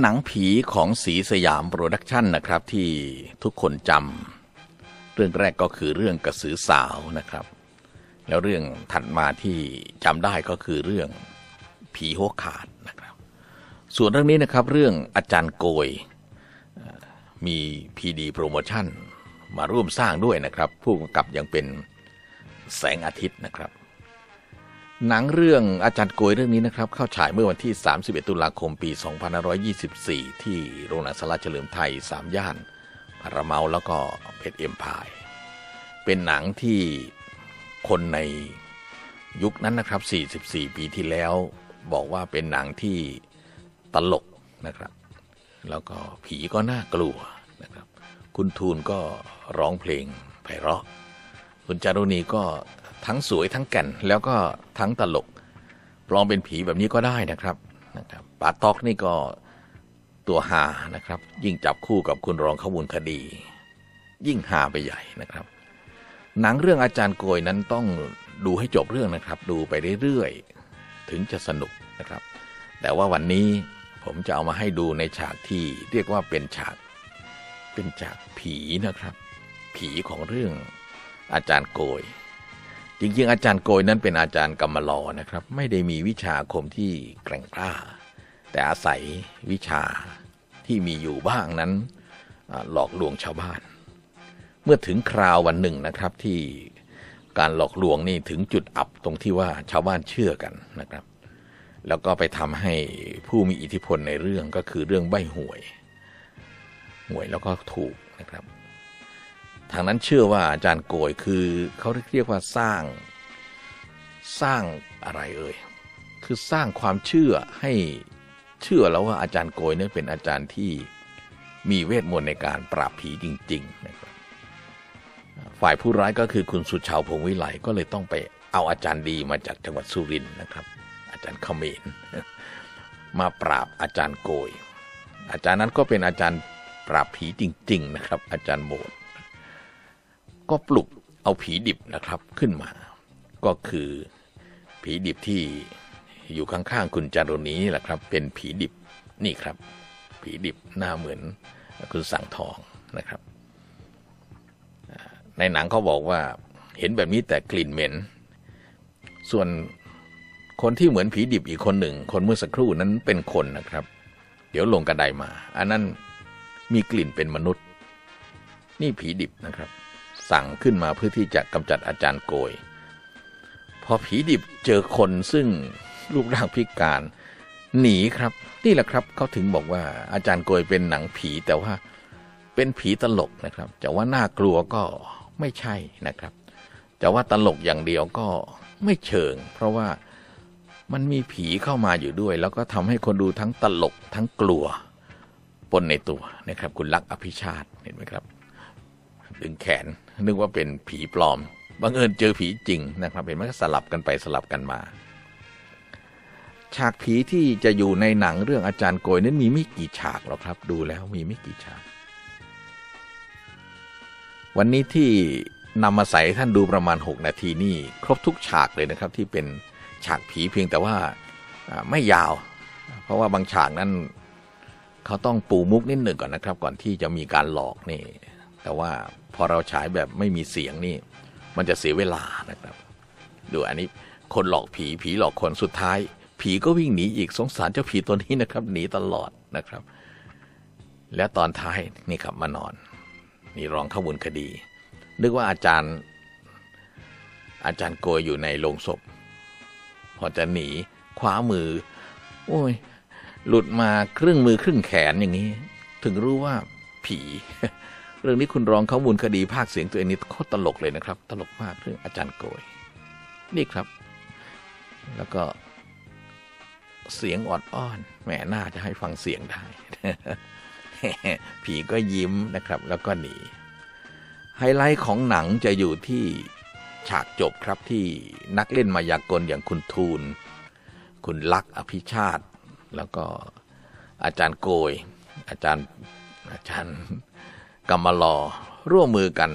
หนังผีของสีสยามโปรดักชันนะครับที่ทุกคนจำเรื่องแรกก็คือเรื่องกระสือสาวนะครับ แล้วเรื่องถัดมาที่จำได้ก็คือเรื่องผีหัวขาดนะครับ ส่วนเรื่องนี้นะครับเรื่องอาจารย์โกยมีพีดีโปรโมชั่นมาร่วมสร้างด้วยนะครับ ผู้กำกับยังเป็นแสงอาทิตย์นะครับ หนังเรื่องอาจารย์โกยเรื่องนี้นะครับ เข้าฉายเมื่อวันที่ 31 ตุลาคมปี 2524 ที่โรงหนังสาราเฉลิมไทย 3 ย่านพาราเมาแล้วก็เพชรเอ็มพาย เป็นหนังที่คนในยุคนั้นนะครับ 44 ปีที่แล้ว บอกว่าเป็นหนังที่ตลกนะครับ แล้วก็ผีก็น่ากลัวนะครับ คุณทูลก็ร้องเพลงไพเราะ คุณจารุณีก็ ทั้งสวยทั้งแก่นแล้วก็ทั้งตลกปลอมเป็นผีแบบนี้ก็ได้นะครับนะครับปาตอกนี่ก็ตัวหานะครับ ยิ่งจับคู่กับคุณรองขมูลคดี ยิ่งหาไปใหญ่นะครับ หนังเรื่องอาจารย์โกยนั้นต้องดูให้จบเรื่องนะครับ ดูไปเรื่อยๆถึงจะสนุกนะครับ แต่ว่าวันนี้ผมจะเอามาให้ดูในฉากที่เรียกว่าเป็นฉาก เป็นฉากผีนะครับ ผีของเรื่องอาจารย์โกย จริงๆ อาจารย์โกยนั้นเป็นอาจารย์กรรมลอนะครับ ไม่ได้มีวิชาคมที่แกร่งกล้า แต่อาศัยวิชาที่มีอยู่บ้างนั้นหลอกลวงชาวบ้าน เมื่อถึงคราววันหนึ่งนะครับที่การหลอกลวงนี่ถึงจุดอับตรงที่ว่าชาวบ้านเชื่อกันนะครับ แล้วก็ไปทำให้ผู้มีอิทธิพลในเรื่องก็คือเรื่องใบหวย หวยแล้วก็ถูกนะครับ ทางนั้นเชื่อว่าอาจารย์โกยคือเขาเรียกว่าสร้างสร้างอะไรเอ่ยคือสร้างความเชื่อให้เชื่อแล้วว่าอาจารย์โกยเนี่ยเป็นอาจารย์ที่มีเวทมนต์ในการปราบผีจริงๆนะครับฝ่ายผู้ร้ายก็คือคุณสุชาวพงษ์วิไลก็เลยต้องไปเอาอาจารย์ดีมาจากจังหวัดสุรินทร์นะครับ อาจารย์ขมรมาปราบอาจารย์โกย อาจารย์นั้นก็เป็นอาจารย์ปราบผีจริง ๆ นะครับ อาจารย์โบส ก็ปลุกเอาผีดิบนะครับขึ้นมา ก็คือผีดิบที่อยู่ข้างๆคุณจารุณีนี่แหละครับ เป็นผีดิบนี่ครับ ผีดิบหน้าเหมือนคุณสั่งทองนะครับ ในหนังเขาบอกว่าเห็นแบบนี้แต่กลิ่นเหม็น ส่วนคนที่เหมือนผีดิบอีกคนหนึ่ง คนเมื่อสักครู่นั้นเป็นคนนะครับ เดี๋ยวลงกระไดมา อันนั้นมีกลิ่นเป็นมนุษย์ นี่ผีดิบนะครับ สั่งขึ้นมาเพื่อที่จะกำจัดอาจารย์โกย พอผีดิบเจอคนซึ่งรูปร่างพิการ หนีครับ นี่แหละครับเขาถึงบอกว่าอาจารย์โกยเป็นหนังผีแต่ว่าเป็นผีตลกนะครับจะว่าน่ากลัวก็ไม่ใช่นะครับจะว่าตลกอย่างเดียวก็ไม่เชิง เพราะว่ามันมีผีเข้ามาอยู่ด้วย แล้วก็ทำให้คนดูทั้งตลกทั้งกลัวปนในตัวนะครับ คุณลักษณ์อภิชาติเห็นไหมครับ ดึงแขน นึกว่าเป็นผีปลอมบังเอิญเจอผีจริงนะครับ เห็นไหมก็สลับกันไปสลับกันมา ฉากผีที่จะอยู่ในหนังเรื่องอาจารย์โกยนั้นมีไม่กี่ฉากหรอกครับ ดูแล้วมีไม่กี่ฉาก วันนี้ที่นำมาใส่ท่านดูประมาณ 6 นาทีนี่ครบทุกฉากเลยนะครับ ที่เป็นฉากผีเพียงแต่ว่าอ่าไม่ยาว เพราะว่าบางฉากนั้นเขาต้องปูมุกนิดหนึ่งก่อนนะครับ ก่อนที่จะมีการหลอกนี่ แต่ว่าพอเราฉายแบบไม่มีเสียงนี่ มันจะเสียเวลานะครับ ดูอันนี้คนหลอกผีผีหลอกคนสุดท้าย ผีก็วิ่งหนีอีกสงสารเจ้าผีตัวนี้นะครับ หนีตลอดนะครับ และตอนท้ายนี่ครับมานอน นี่รองข้ามูลคดี นึกว่าอาจารย์ อาจารย์โกยอยู่ในโรงศพ พอจะหนีคว้ามือ โอ้ย หลุดมาครึ่งมือครึ่งแขนอย่างนี้ ถึงรู้ว่าผี เรื่องนี้คุณรองข้อมูลคดีภาคเสียงตัวเองนี่โคตรตลกเลยนะครับ ตลกมากเรื่องอาจารย์โกย นี่ครับ แล้วก็เสียงออดอ้อนแหมน่าจะให้ฟังเสียงได้ ผีก็ยิ้มนะครับ แล้วก็หนี ไฮไลท์ของหนังจะอยู่ที่ฉากจบครับที่นักเล่นมายากลอย่างคุณทูล คุณลักษณ์อภิชาติ แล้วก็อาจารย์โกย อาจารย์อาจารย์ กำมลอร่วมมือกัน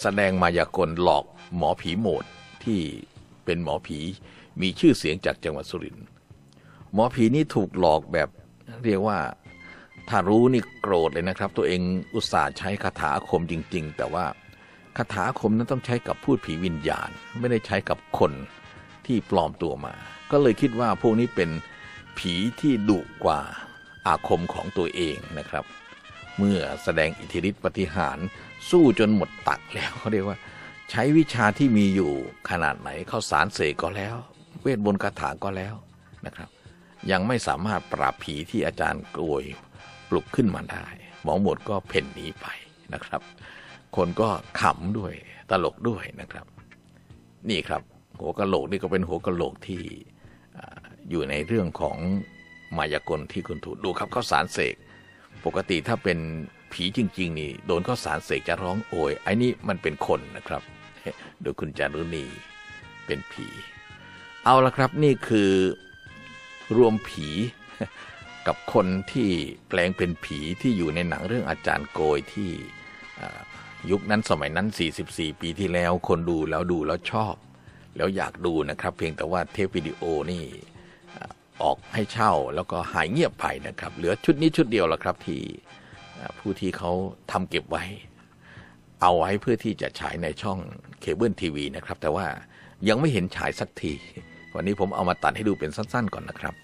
แสดงมายากลหลอกหมอผีโหมดที่เป็นหมอผีมีชื่อเสียงจากจังหวัดสุรินทร์หมอผีนี่ถูกหลอกแบบเรียกว่าถ้ารู้นี่โกรธเลยนะครับ ตัวเองอุตส่าห์ใช้คาถาอาคมจริง ๆ แต่ว่าคาถาอาคมนั้นต้องใช้กับพูดผีวิญญาณ ไม่ได้ใช้กับคนที่ปลอมตัวมา ก็เลยคิดว่าพวกนี้เป็นผีที่ดุกว่าอาคมของตัวเองนะครับ เมื่อแสดงอิทธิฤทธิปฏิหารสู้จนหมดตักแล้วเขาเรียกว่า ใช้วิชาที่มีอยู่ขนาดไหนเข้าสารเสกก็แล้ว เวทบนคาถาก็แล้วนะครับ ยังไม่สามารถปราบผีที่อาจารย์กลวยปลุกขึ้นมาได้ หมอหมดก็เพ่นหนีไปนะครับ คนก็ขำด้วยตลกด้วยนะครับ นี่ครับ หัวกะโหลกนี่ก็เป็นหัวกะโหลกที่อ่าอยู่ในเรื่องของมายากลที่คุณถูกดูครับข้าวสารเสก ปกติถ้าเป็นผีจริง ๆ นี่ โดนข้าวสารเสกจะร้องโอยไอ้นี่มันเป็นคนนะครับ โดยคุณจารุณีเป็นผี เอาละครับนี่คือรวมผีกับคนที่แปลงเป็นผีที่อยู่ในหนังเรื่องอาจารย์โกยที่ยุคนั้นสมัยนั้น 44 ปีที่แล้วคนดูแล้วดูแล้วชอบ แล้วอยากดูนะครับ เพียงแต่ว่าเทปวิดีโอนี่ ออกให้เช่าแล้วก็หายเงียบไปนะครับ เหลือชุดนี้ชุดเดียวแล้วครับที่ผู้ที่เขาทำเก็บไว้ เอาไว้เพื่อที่จะฉายในช่องเคเบิลทีวีนะครับ แต่ว่ายังไม่เห็นฉายสักที วันนี้ผมเอามาตัดให้ดูเป็นสั้นๆก่อนนะครับ